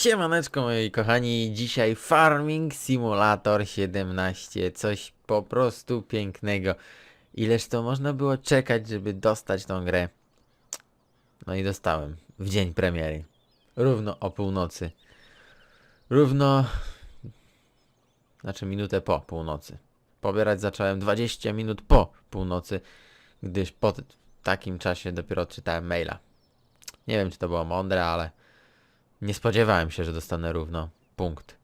Siemaneczko moi kochani, dzisiaj Farming Simulator 17, coś po prostu pięknego. Ileż to można było czekać, żeby dostać tą grę. No i dostałem, w dzień premiery. Równo o północy. Równo... Znaczy minutę po północy. Pobierać zacząłem 20 minut po północy, gdyż po takim czasie dopiero czytałem maila. Nie wiem czy to było mądre, ale... Nie spodziewałem się, że dostanę równo punkt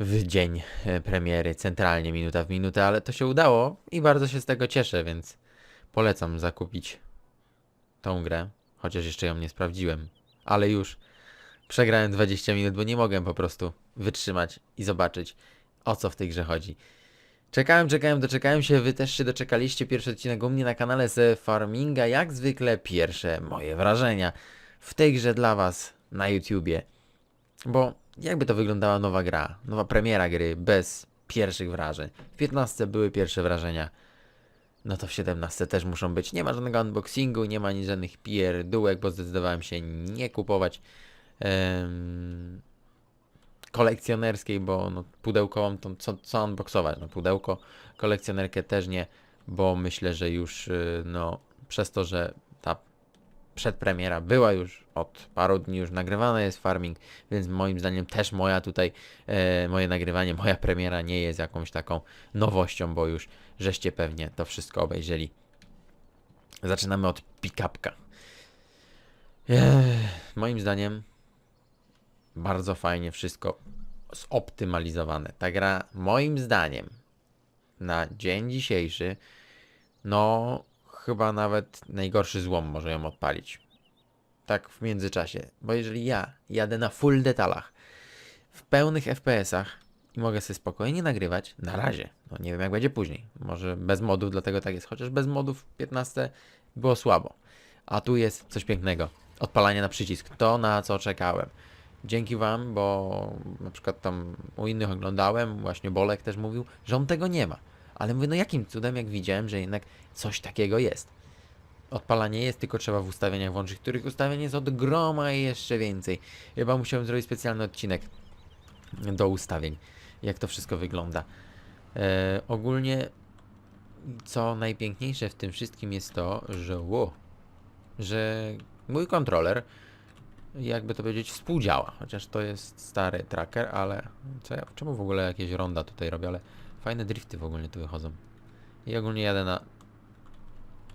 w dzień e, premiery, centralnie minuta w minutę, ale to się udało i bardzo się z tego cieszę, więc polecam zakupić tą grę, chociaż jeszcze ją nie sprawdziłem, ale już przegrałem 20 minut, bo nie mogłem po prostu wytrzymać i zobaczyć o co w tej grze chodzi. Czekałem, czekałem, doczekałem się, wy też się doczekaliście. Pierwszy odcinek u mnie na kanale z Farminga, jak zwykle pierwsze moje wrażenia w tej grze dla was na YouTubie. Bo jakby to wyglądała nowa gra, nowa premiera gry bez pierwszych wrażeń. W 15 były pierwsze wrażenia. No to w 17 też muszą być. Nie ma żadnego unboxingu, nie ma ani żadnych pierdółek, bo zdecydowałem się nie kupować em, kolekcjonerskiej, bo no, pudełkową to co, co unboxować? No pudełko, kolekcjonerkę też nie, bo myślę, że już y, no przez to, że ta przedpremiera była już od paru dni już nagrywana jest farming, więc moim zdaniem też moja tutaj, e, moje nagrywanie, moja premiera nie jest jakąś taką nowością, bo już żeście pewnie to wszystko obejrzeli. Zaczynamy od pick-upka. Ech, Moim zdaniem bardzo fajnie wszystko zoptymalizowane. Ta gra moim zdaniem na dzień dzisiejszy no chyba nawet najgorszy złom może ją odpalić. Tak w międzyczasie. Bo jeżeli ja jadę na full detalach, w pełnych FPS-ach i mogę sobie spokojnie nagrywać, na razie, no nie wiem jak będzie później. Może bez modów, dlatego tak jest. Chociaż bez modów 15 było słabo. A tu jest coś pięknego. Odpalanie na przycisk. To na co czekałem. Dzięki wam, bo na przykład tam u innych oglądałem, właśnie Bolek też mówił, że on tego nie ma. Ale mówię, no jakim cudem, jak widziałem, że jednak coś takiego jest. Odpalanie jest, tylko trzeba w ustawieniach włączyć, których ustawień jest od groma i jeszcze więcej. Chyba musiałem zrobić specjalny odcinek do ustawień, jak to wszystko wygląda. E, ogólnie, co najpiękniejsze w tym wszystkim jest to, że ło, że mój kontroler, jakby to powiedzieć, współdziała. Chociaż to jest stary tracker, ale co ja, czemu w ogóle jakieś ronda tutaj robię, ale fajne drifty w ogóle tu wychodzą. I ogólnie jadę na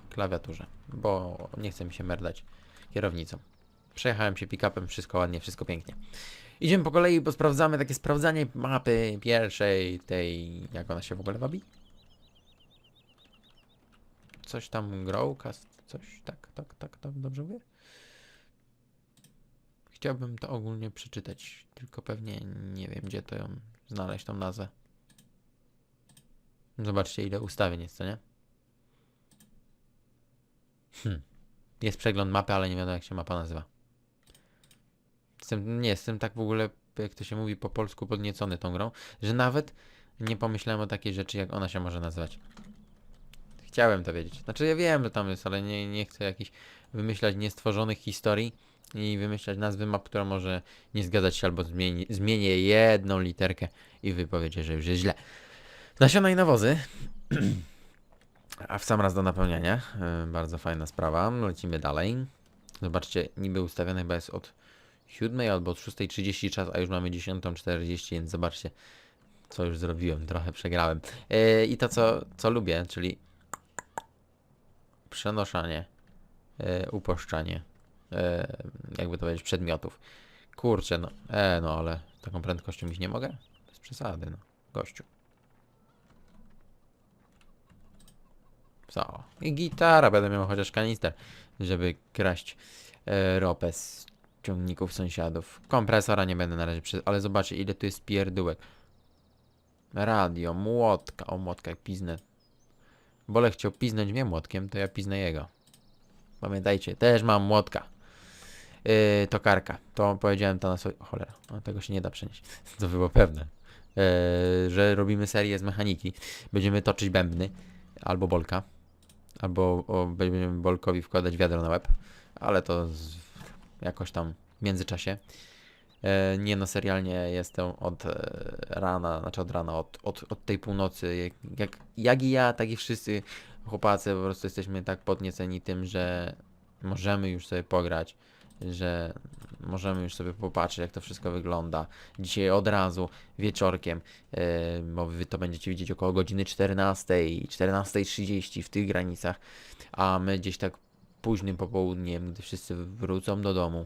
klawiaturze, bo nie chce mi się merdać kierownicą. Przejechałem się pick-upem, wszystko ładnie, wszystko pięknie. Idziemy po kolei, bo sprawdzamy takie sprawdzanie mapy pierwszej, tej, jak ona się w ogóle wabi? Coś tam Growcast, coś, tak, tak, tak, tak, dobrze mówię? Chciałbym to ogólnie przeczytać, tylko pewnie nie wiem, gdzie to ją znaleźć, tą nazwę. Zobaczcie, ile ustawień jest, co nie? Hmm. Jest przegląd mapy, ale nie wiadomo, jak się mapa nazywa. Jestem, nie jestem tak w ogóle, jak to się mówi po polsku, podniecony tą grą, że nawet nie pomyślałem o takiej rzeczy, jak ona się może nazywać. Chciałem to wiedzieć. Znaczy, ja wiem, że tam jest, ale nie, nie chcę jakichś wymyślać niestworzonych historii i wymyślać nazwy map, która może nie zgadzać się albo zmieni, zmienię jedną literkę i wy że już jest źle. Nasiona i nawozy. A w sam raz do napełniania. Yy, bardzo fajna sprawa. Lecimy dalej. Zobaczcie, niby ustawione chyba jest od 7 albo od 6.30 czas, a już mamy 10.40, więc zobaczcie, co już zrobiłem. Trochę przegrałem. Yy, I to, co, co lubię, czyli przenoszenie, yy, uproszczanie, yy, jakby to powiedzieć, przedmiotów. Kurczę, no, e, no ale taką prędkością iść nie mogę? Bez przesady, no, gościu. Co? I gitara, będę miał chociaż kanister, żeby kraść e, ropę z ciągników sąsiadów. Kompresora nie będę na razie przy... ale zobaczcie ile tu jest pierdółek. Radio, młotka, o młotka jak piznę. Bole chciał piznąć mnie młotkiem, to ja piznę jego. Pamiętajcie, też mam młotka. Yy, tokarka. To powiedziałem to na sobie. Cholera, no, tego się nie da przenieść. To było pewne. Yy, że robimy serię z mechaniki. Będziemy toczyć bębny. Albo bolka. Albo będziemy bolkowi wkładać wiadro na łeb. Ale to z, jakoś tam w międzyczasie. E, nie no, serialnie jestem od e, rana, znaczy od rana, od, od, od tej północy. Jak, jak i ja, tak i wszyscy chłopacy po prostu jesteśmy tak podnieceni tym, że możemy już sobie pograć, że możemy już sobie popatrzeć, jak to wszystko wygląda. Dzisiaj od razu, wieczorkiem, e, bo wy to będziecie widzieć około godziny 14, 14.30 w tych granicach, a my gdzieś tak późnym popołudniem, gdy wszyscy wrócą do domu,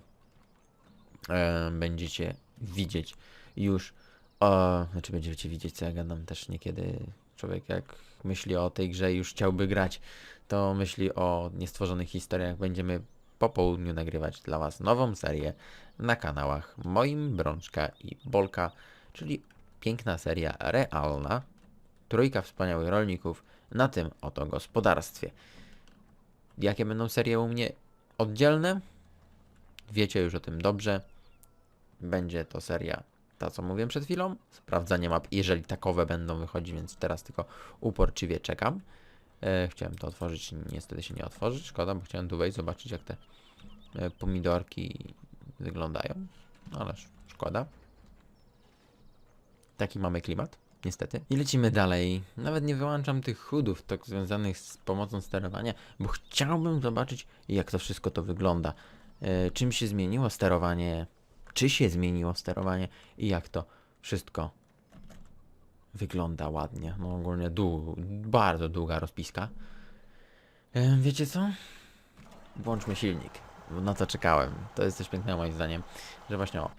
e, będziecie widzieć już, o, znaczy będziecie widzieć, co ja gadam też niekiedy. Człowiek jak myśli o tej grze i już chciałby grać, to myśli o niestworzonych historiach. Będziemy po południu nagrywać dla Was nową serię na kanałach moim Brączka i Bolka, czyli piękna seria realna, trójka wspaniałych rolników na tym oto gospodarstwie. Jakie będą serie u mnie oddzielne? Wiecie już o tym dobrze. Będzie to seria, ta co mówiłem przed chwilą, sprawdzanie map, jeżeli takowe będą wychodzić, więc teraz tylko uporczywie czekam. E, chciałem to otworzyć, niestety się nie otworzy, szkoda, bo chciałem tu wejść, zobaczyć jak te e, pomidorki wyglądają, ale sz- szkoda. Taki mamy klimat, niestety. I lecimy dalej. Nawet nie wyłączam tych chudów tak związanych z pomocą sterowania, bo chciałbym zobaczyć, jak to wszystko to wygląda. E, czym się zmieniło sterowanie, czy się zmieniło sterowanie i jak to wszystko wygląda ładnie. No ogólnie dłu- bardzo długa rozpiska. E, wiecie co? Włączmy silnik. Na to czekałem. To jest coś pięknego moim zdaniem, że właśnie o,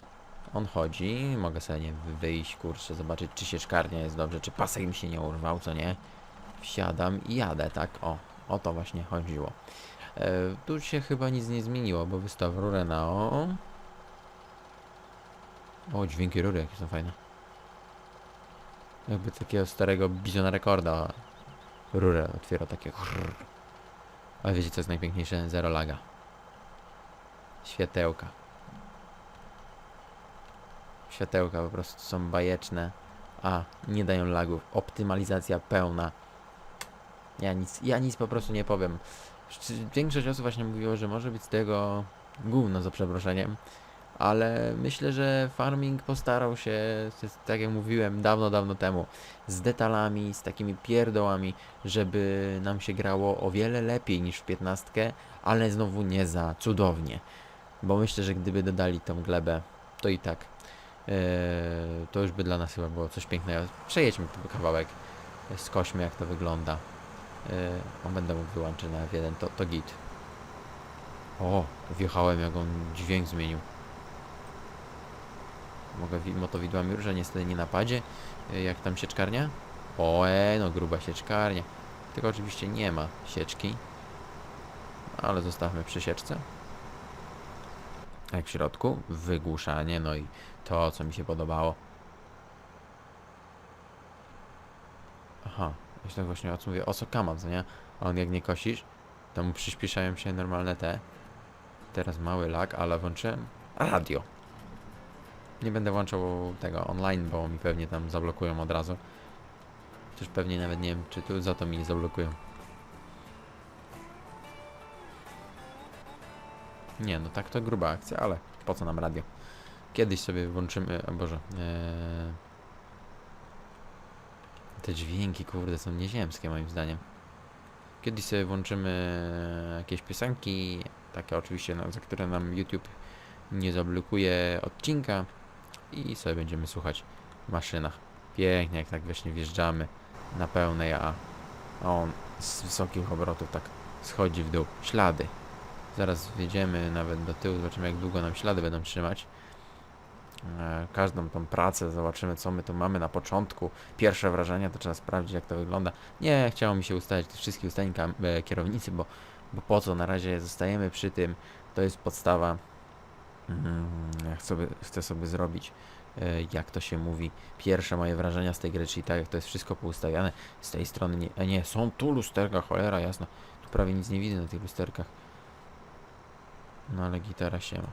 on chodzi, mogę sobie nie wyjść, kurczę, zobaczyć czy sieczkarnia jest dobrze, czy pasek mi się nie urwał, co nie. Wsiadam i jadę, tak? O, o to właśnie chodziło. E, tu się chyba nic nie zmieniło, bo wystaw rurę na o. O, dźwięki rury jakie są fajne. Jakby takiego starego bizona rekorda rurę otwiera takie. Ale wiecie co jest najpiękniejsze? Zero laga. Światełka. Światełka po prostu są bajeczne, a nie dają lagów. Optymalizacja pełna. Ja nic, ja nic po prostu nie powiem. Większość osób właśnie mówiło, że może być z tego gówno za przeproszeniem, ale myślę, że farming postarał się, tak jak mówiłem dawno, dawno temu, z detalami, z takimi pierdołami, żeby nam się grało o wiele lepiej niż w 15, ale znowu nie za cudownie. Bo myślę, że gdyby dodali tą glebę, to i tak e, to już by dla nas chyba było coś pięknego. Przejedźmy kawałek, e, skośmy jak to wygląda. E, on będę mógł wyłączyć na F1, to, to git. O, wjechałem jak on dźwięk zmienił. Mogę wi- motowidłami różne, niestety nie napadzie. E, Jak tam sieczkarnia? O, e, no gruba sieczkarnia. Tylko oczywiście nie ma sieczki. Ale zostawmy przy sieczce. Jak w środku? Wygłuszanie, no i to, co mi się podobało. Aha, ja się tak właśnie o co mówię, o co nie? A on jak nie kosisz, to mu przyspieszają się normalne te. Teraz mały lag, ale włączyłem radio. Nie będę włączał tego online, bo mi pewnie tam zablokują od razu. Chociaż pewnie nawet nie wiem, czy tu za to mi nie zablokują. Nie, no tak to gruba akcja, ale po co nam radio? Kiedyś sobie włączymy, o Boże, eee, te dźwięki, kurde, są nieziemskie moim zdaniem. Kiedyś sobie włączymy jakieś piosenki, takie oczywiście, no, za które nam YouTube nie zablokuje odcinka i sobie będziemy słuchać w maszynach. Pięknie, jak tak właśnie wjeżdżamy na pełnej, a on z wysokich obrotów tak schodzi w dół. Ślady. Zaraz wjedziemy nawet do tyłu, zobaczymy jak długo nam ślady będą trzymać. E, Każdą tą pracę, zobaczymy co my tu mamy na początku. Pierwsze wrażenia to trzeba sprawdzić jak to wygląda. Nie, chciało mi się ustalić te wszystkie ustawień kierownicy, bo, bo po co na razie zostajemy przy tym. To jest podstawa. Sobie, chcę sobie zrobić, e, jak to się mówi, pierwsze moje wrażenia z tej gry, czyli tak jak to jest wszystko poustawiane. Z tej strony nie, e, nie są tu lusterka, cholera jasna. Tu prawie nic nie widzę na tych lusterkach. No ale gitara się ma.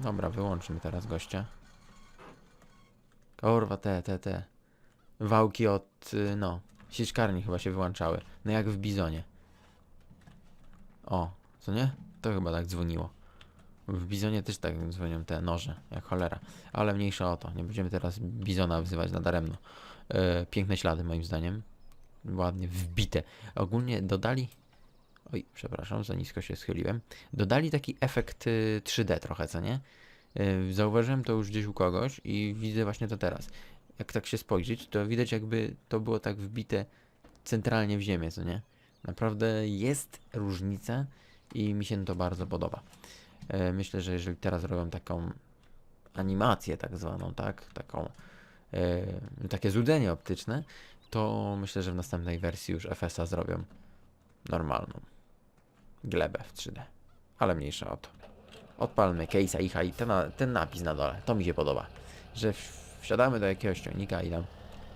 Dobra, wyłączmy teraz gościa. Kurwa, te, te, te. Wałki od, y, no, sieczkarni chyba się wyłączały. No jak w bizonie. O, co nie? To chyba tak dzwoniło. W bizonie też tak dzwonią te noże, jak cholera. Ale mniejsza o to. Nie będziemy teraz bizona wzywać nadaremno. E, piękne ślady moim zdaniem. Ładnie wbite. Ogólnie dodali... Oj, przepraszam, za nisko się schyliłem. Dodali taki efekt y, 3D trochę, co nie? Y, Zauważyłem to już gdzieś u kogoś i widzę właśnie to teraz. Jak tak się spojrzeć, to widać jakby to było tak wbite centralnie w ziemię, co nie? Naprawdę jest różnica i mi się to bardzo podoba. E, Myślę, że jeżeli teraz robią taką animację tak zwaną, tak? Taką, e, takie złudzenie optyczne, to myślę, że w następnej wersji już FSA zrobią normalną glebę w 3D. Ale mniejsza o to. Odpalmy case'a i i ten, ten napis na dole. To mi się podoba. Że wsiadamy do jakiegoś ciągnika i nam...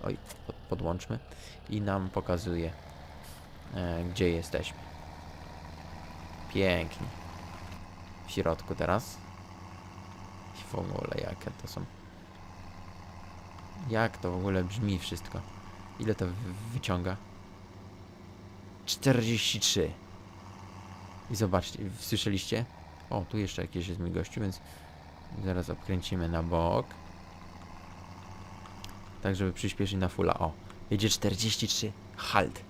Oj, pod, podłączmy. I nam pokazuje, e, gdzie jesteśmy. Pięknie. W środku teraz. I w ogóle jakie to są... Jak to w ogóle brzmi wszystko? Ile to wy- wyciąga? 43. I zobaczcie, słyszeliście? O, tu jeszcze jakieś jest mój gościu, więc zaraz obkręcimy na bok. Tak, żeby przyspieszyć na fulla. O, jedzie 43. Halt.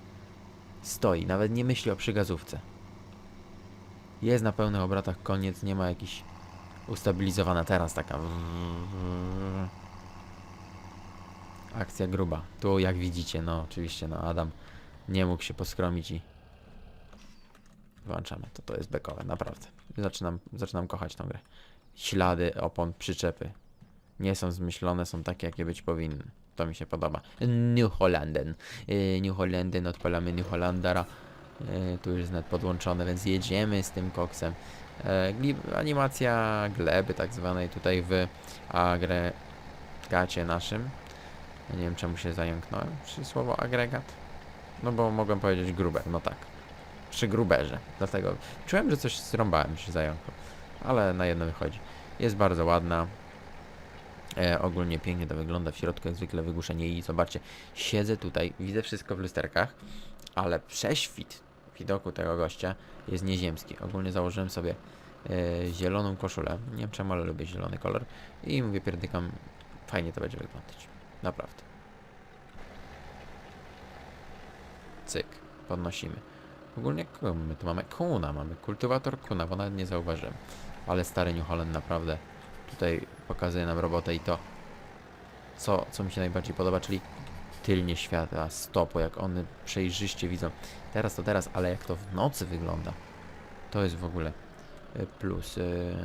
Stoi, nawet nie myśli o przygazówce. Jest na pełnych obrotach, koniec, nie ma jakiś ustabilizowana teraz taka. Akcja gruba. Tu jak widzicie, no oczywiście, no Adam nie mógł się poskromić i Włączamy. To to jest bekowe, naprawdę. Zaczynam, zaczynam kochać tą grę. Ślady opon, przyczepy. Nie są zmyślone, są takie, jakie być powinny. To mi się podoba. New Hollanden. Yy, New Hollanden, odpalamy New Hollandera. Yy, tu już jest net podłączone, więc jedziemy z tym koksem. Gli- animacja gleby tak zwanej tutaj w agregacie naszym. Nie wiem czemu się zająknąłem przy słowo agregat. No bo mogłem powiedzieć gruber, no tak przy gruberze. Dlatego czułem, że coś zrąbałem się zająkło. Ale na jedno wychodzi. Jest bardzo ładna. E, ogólnie pięknie to wygląda. W środku jak zwykle wygłuszenie i zobaczcie, siedzę tutaj, widzę wszystko w lusterkach, ale prześwit widoku tego gościa jest nieziemski. Ogólnie założyłem sobie e, zieloną koszulę. Nie wiem czemu, ale lubię zielony kolor. I mówię, pierdykam, fajnie to będzie wyglądać. Naprawdę. Cyk, podnosimy. Ogólnie my tu mamy? Kuna mamy, kultywator kuna, bo nawet nie zauważyłem. Ale stary New Holland naprawdę tutaj pokazuje nam robotę i to, co, co mi się najbardziej podoba, czyli tylnie świata, stopu, jak one przejrzyście widzą. Teraz to teraz, ale jak to w nocy wygląda, to jest w ogóle y, plus. y,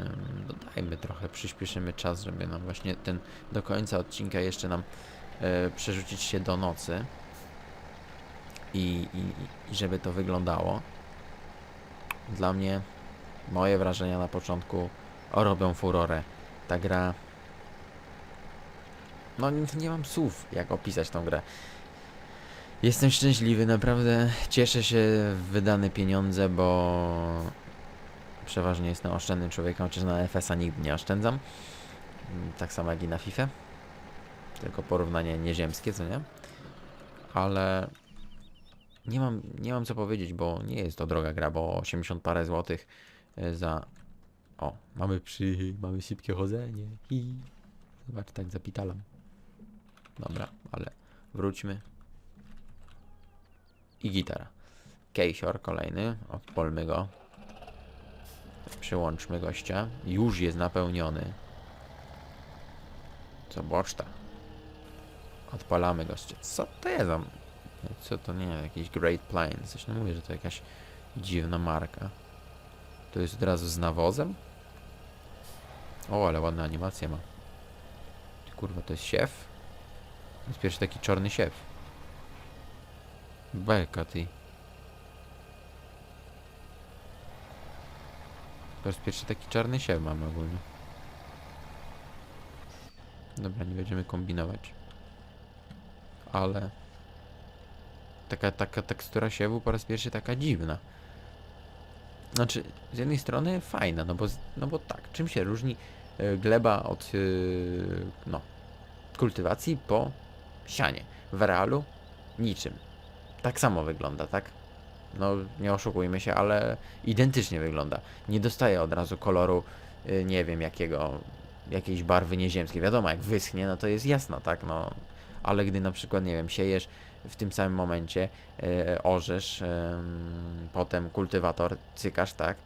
Dodajmy trochę, przyspieszymy czas, żeby nam właśnie ten do końca odcinka jeszcze nam y, przerzucić się do nocy i, i, i żeby to wyglądało. Dla mnie moje wrażenia na początku robią furorę. Ta gra. No nie, nie mam słów, jak opisać tą grę. Jestem szczęśliwy, naprawdę cieszę się wydane pieniądze, bo przeważnie jestem oszczędnym człowiekiem, chociaż na FS-a nigdy nie oszczędzam. Tak samo jak i na FIFA. Tylko porównanie nieziemskie, co nie? Ale nie mam, nie mam co powiedzieć, bo nie jest to droga gra, bo 80 parę złotych e, za... O, mamy przy... mamy szybkie chodzenie. I... Zobacz, tak zapitalam. Dobra, ale wróćmy. I gitara. Kejsior kolejny, odpolmy go. Przyłączmy gościa. Już jest napełniony. Co boczta. Odpalamy gościa. Co to jest co to nie, jakiś Great Plains. Coś nie mówię, że to jakaś dziwna marka. To jest od razu z nawozem? O, ale ładna animacja ma. Kurwa, to jest siew? To jest pierwszy taki czarny siew. Beka, ty. To jest pierwszy taki czarny siew mamy ogólnie. Dobra, nie będziemy kombinować. Ale taka, taka tekstura siewu po raz pierwszy taka dziwna. Znaczy, z jednej strony fajna, no bo, no bo tak, czym się różni e, gleba od e, no, kultywacji po sianie? W realu niczym. Tak samo wygląda, tak? No, nie oszukujmy się, ale identycznie wygląda. Nie dostaje od razu koloru y, nie wiem jakiego, jakiejś barwy nieziemskiej. Wiadomo, jak wyschnie, no to jest jasno, tak, no. Ale gdy na przykład, nie wiem, siejesz w tym samym momencie, e, orzesz, em, potem kultywator cykasz, tak,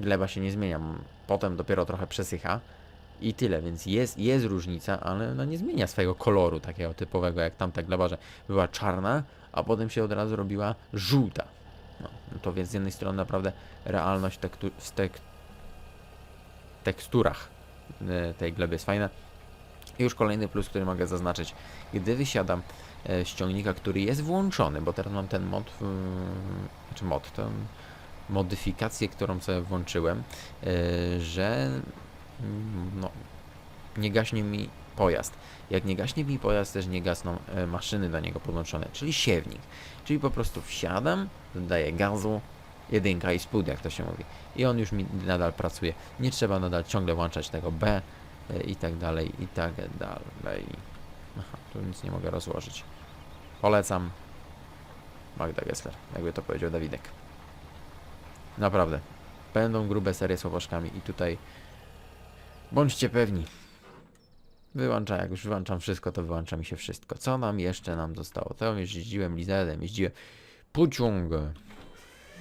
gleba się nie zmienia, potem dopiero trochę przesycha i tyle, więc jest, jest różnica, ale no nie zmienia swojego koloru takiego typowego, jak tamta gleba, że była czarna, a potem się od razu robiła żółta. No, no to więc z jednej strony naprawdę realność tektu, w tek, teksturach e, tej gleby jest fajna. I już kolejny plus, który mogę zaznaczyć. Gdy wysiadam e, z który jest włączony, bo teraz mam ten mod, czy mod, tę modyfikację, którą sobie włączyłem, e, że no, nie gaśnie mi pojazd. Jak nie gaśnie mi pojazd, też nie gasną e, maszyny do niego podłączone, czyli siewnik. Czyli po prostu wsiadam, dodaję gazu, jedynka i spód, jak to się mówi. I on już mi nadal pracuje. Nie trzeba nadal ciągle włączać tego B e, i tak dalej, i tak dalej. Aha, tu nic nie mogę rozłożyć. Polecam Magda Gessler, jakby to powiedział Dawidek. Naprawdę. Będą grube serie z i tutaj bądźcie pewni. Wyłącza, jak już wyłączam wszystko, to wyłącza mi się wszystko. Co nam jeszcze nam zostało? To już jeździłem Lizedem, jeździłem pociąg.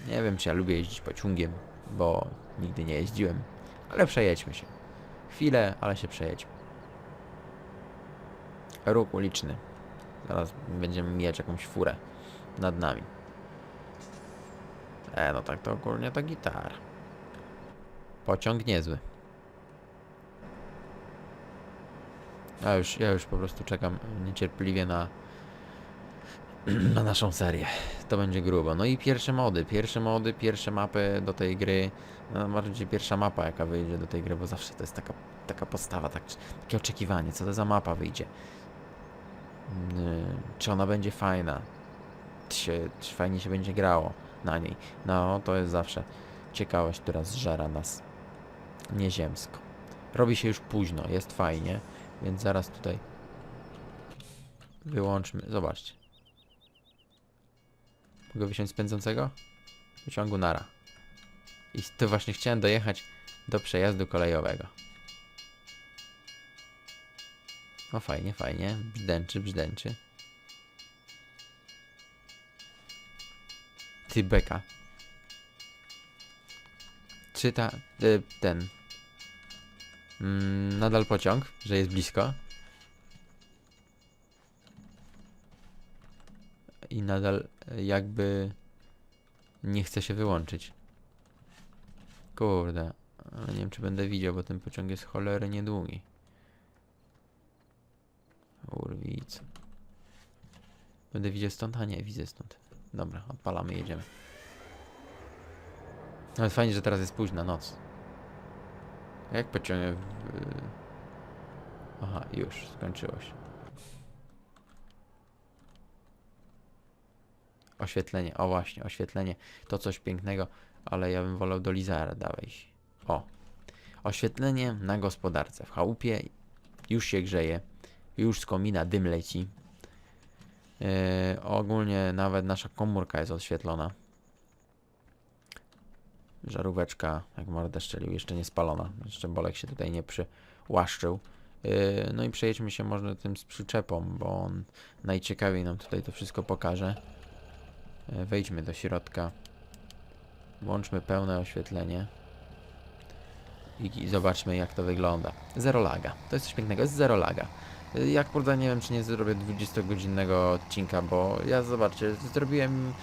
Nie wiem, czy ja lubię jeździć pociągiem, bo nigdy nie jeździłem. Ale przejedźmy się. Chwilę, ale się przejedźmy. Ruch uliczny. Zaraz będziemy mijać jakąś furę nad nami. E, no tak to ogólnie to gitara. Pociąg niezły. Ja już, ja już po prostu czekam niecierpliwie na, na naszą serię. To będzie grubo. No i pierwsze mody, pierwsze mody, pierwsze mapy do tej gry. No bardziej pierwsza mapa jaka wyjdzie do tej gry, bo zawsze to jest taka, taka postawa, tak, takie oczekiwanie, co to za mapa wyjdzie. Yy, czy ona będzie fajna? Czy, czy fajnie się będzie grało na niej? No, to jest zawsze ciekawość, która zżera nas nieziemsko. Robi się już późno, jest fajnie, więc zaraz tutaj wyłączmy. Zobaczcie. Mogę wysiąść z pędzącego? Pociągu nara. I tu właśnie chciałem dojechać do przejazdu kolejowego. No fajnie, fajnie. Brzdęczy, brzdęczy. Ty beka. Czy ta... Y, ten... Mm, nadal pociąg, że jest blisko. I nadal y, jakby nie chce się wyłączyć. Kurde, ale nie wiem czy będę widział, bo ten pociąg jest cholery niedługi. Urwic. Będę widział stąd? A nie, widzę stąd. Dobra, odpalamy, jedziemy. Ale fajnie, że teraz jest późna noc. Jak pociągnę w... Aha, już, skończyło się. Oświetlenie, o właśnie, oświetlenie. To coś pięknego, ale ja bym wolał do Lizarda wejść. O. Oświetlenie na gospodarce. W chałupie już się grzeje. Już z komina dym leci. Yy, ogólnie nawet nasza komórka jest oświetlona. Żaróweczka, jak mordę szczelił, jeszcze nie spalona. Jeszcze Bolek się tutaj nie przyłaszczył. Yy, no i przejedźmy się może tym z przyczepą, bo on najciekawiej nam tutaj to wszystko pokaże. Yy, wejdźmy do środka. Włączmy pełne oświetlenie. I, zobaczmy jak to wygląda. Zero laga. To jest coś pięknego, jest zero laga. Y, Jak kurde, nie wiem, czy nie zrobię 20-godzinnego odcinka, bo ja zobaczcie, zrobiłem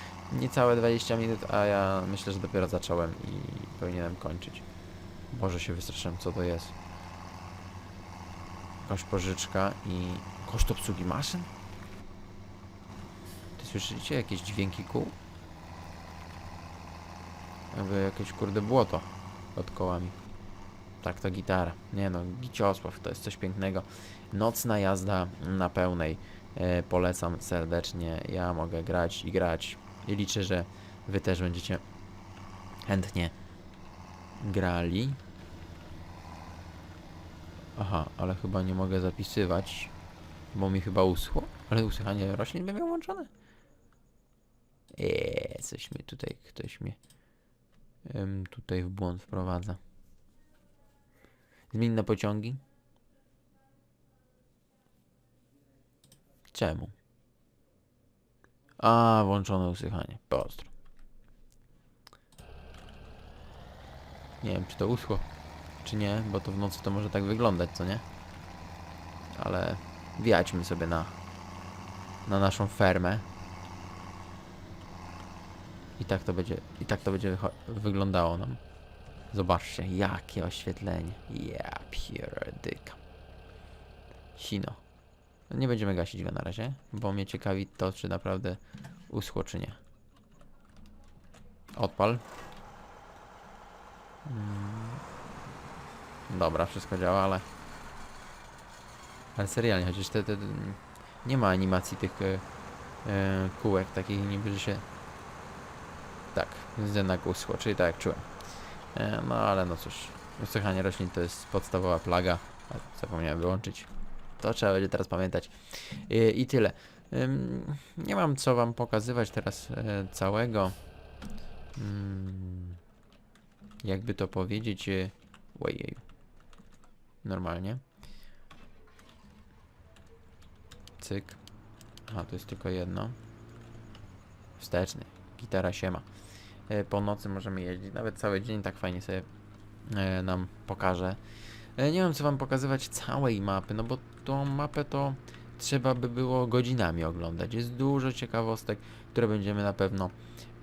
niecałe 20 minut, a ja myślę, że dopiero zacząłem i powinienem kończyć. Boże, się wystraszyłem, co to jest. Jakaś pożyczka i koszt obsługi maszyn? Ty słyszycie jakieś dźwięki kół? Jakby jakieś kurde błoto pod kołami. Tak, to gitara. Nie no, Giciosław, to jest coś pięknego. Nocna jazda na pełnej. E, polecam serdecznie. Ja mogę grać i grać. I liczę, że wy też będziecie chętnie grali. Aha, ale chyba nie mogę zapisywać, bo mi chyba uschło. Ale usychanie roślin miał włączone? Eee, coś mnie tutaj, ktoś mnie tutaj w błąd wprowadza. Zmienne pociągi? Czemu? A, włączone usychanie. Pozdro. Nie wiem, czy to uschło, czy nie, bo to w nocy to może tak wyglądać, co nie? Ale wjadźmy sobie na, na naszą fermę. I tak to będzie, i tak to będzie wyglądało nam. Zobaczcie, jakie oświetlenie. Ja pierdykam. Sino. Nie będziemy gasić go na razie, bo mnie ciekawi to, czy naprawdę uschło, czy nie. Odpal. Mm. Dobra, wszystko działa, ale... Ale serialnie, chociaż te, te, nie ma animacji tych e, e, kółek takich niby, że się... Tak, jednak uschło, czyli tak jak czułem. E, no ale no cóż, usychanie roślin to jest podstawowa plaga. Zapomniałem wyłączyć. To trzeba będzie teraz pamiętać. I, tyle. Nie mam co wam pokazywać teraz e, całego. Mm, jakby to powiedzieć. E, ojej. Normalnie. Cyk. A, to jest tylko jedno. Wsteczny. Gitara siema. E, po nocy możemy jeździć. Nawet cały dzień tak fajnie sobie nam pokaże. Nie wiem co wam pokazywać całej mapy, no bo tą mapę to trzeba by było godzinami oglądać. Jest dużo ciekawostek, które będziemy na pewno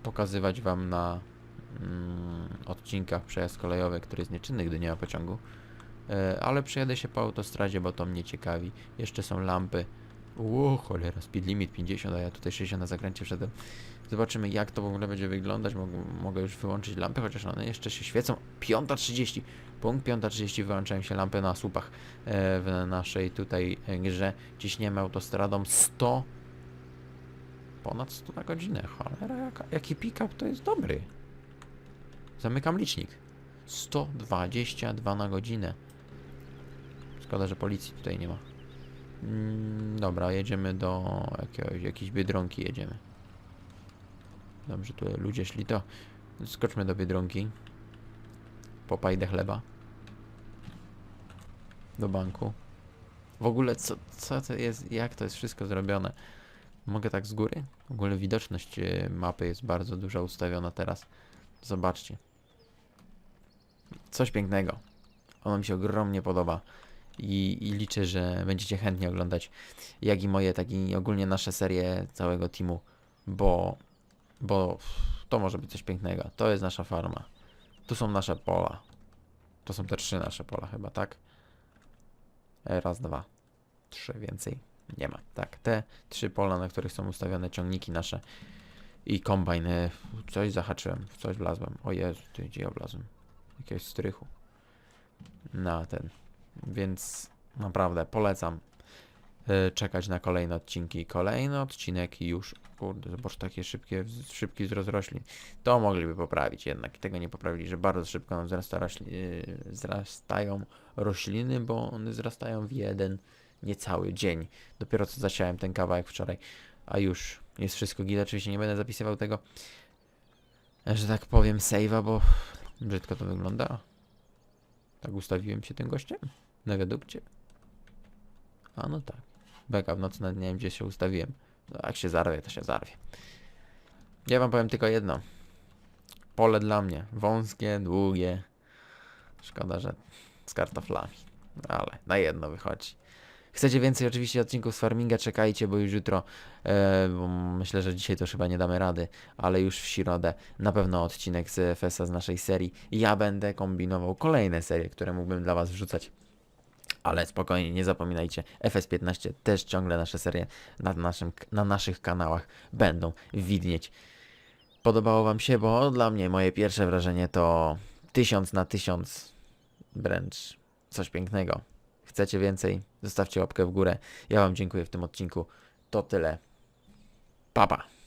pokazywać wam na mm, odcinkach przejazd kolejowy, który jest nieczynny, gdy nie ma pociągu. E, ale przejadę się po autostradzie, bo to mnie ciekawi. Jeszcze są lampy. Ło, cholera, speed limit 50, a ja tutaj 60 na zakręcie wszedłem. Zobaczymy jak to w ogóle będzie wyglądać. Mogę, mogę już wyłączyć lampy, chociaż one jeszcze się świecą. 5.30. Punkt 5.30 wyłączają się lampy na słupach e, w naszej tutaj e, grze. Ciśniemy autostradą 100 ponad 100 na godzinę. Cholera, jaka, jaki pick-up to jest dobry. Zamykam licznik. 122 na godzinę. Szkoda, że policji tutaj nie ma. Mm, dobra, jedziemy do jakiegoś, jakiejś Biedronki jedziemy. Dobrze, tu ludzie szli to. Skoczmy do Biedronki. Po pajdę chleba. Do banku. W ogóle co, co to jest, jak to jest wszystko zrobione? Mogę tak z góry? W ogóle widoczność e, mapy jest bardzo duża ustawiona teraz. Zobaczcie. Coś pięknego. Ono mi się ogromnie podoba. I, I liczę, że będziecie chętnie oglądać jak i moje, tak i ogólnie nasze serie całego teamu, bo, bo to może być coś pięknego. To jest nasza farma. Tu są nasze pola. To są te trzy nasze pola chyba, tak? Raz, dwa, trzy, więcej nie ma. Tak, te trzy pola, na których są ustawione ciągniki nasze i kombajn. Coś zahaczyłem, w coś wlazłem. O Jezu, ty gdzie ja wlazłem? Jakiegoś strychu. Na ten. Więc naprawdę polecam czekać na kolejne odcinki. Kolejny odcinek i już. Kurde, zobacz takie szybkie, szybki wzrost roślin. To mogliby poprawić jednak. Tego nie poprawili, że bardzo szybko nam wzrasta rośli, yy, wzrastają rośliny, bo one wzrastają w jeden niecały dzień. Dopiero co zasiałem ten kawałek wczoraj, a już jest wszystko git. Oczywiście nie będę zapisywał tego, że tak powiem, save'a, bo brzydko to wygląda. Tak ustawiłem się tym gościem? Na wiadukcie? A no tak. Beka w nocy nad nie wiem gdzie się ustawiłem. No, jak się zarwie, to się zarwie. Ja wam powiem tylko jedno. Pole dla mnie. Wąskie, długie. Szkoda, że z kartoflami. Ale na jedno wychodzi. Chcecie więcej oczywiście odcinków z farminga, czekajcie, bo już jutro, e, bo myślę, że dzisiaj to chyba nie damy rady, ale już w środę na pewno odcinek z FS-a z naszej serii. Ja będę kombinował kolejne serie, które mógłbym dla Was wrzucać. Ale spokojnie, nie zapominajcie, FS15 też ciągle nasze serie na, naszym, na naszych kanałach będą widnieć. Podobało Wam się, bo dla mnie moje pierwsze wrażenie to tysiąc na tysiąc, wręcz coś pięknego. Chcecie więcej? Zostawcie łapkę w górę. Ja Wam dziękuję w tym odcinku. To tyle. Papa. Pa.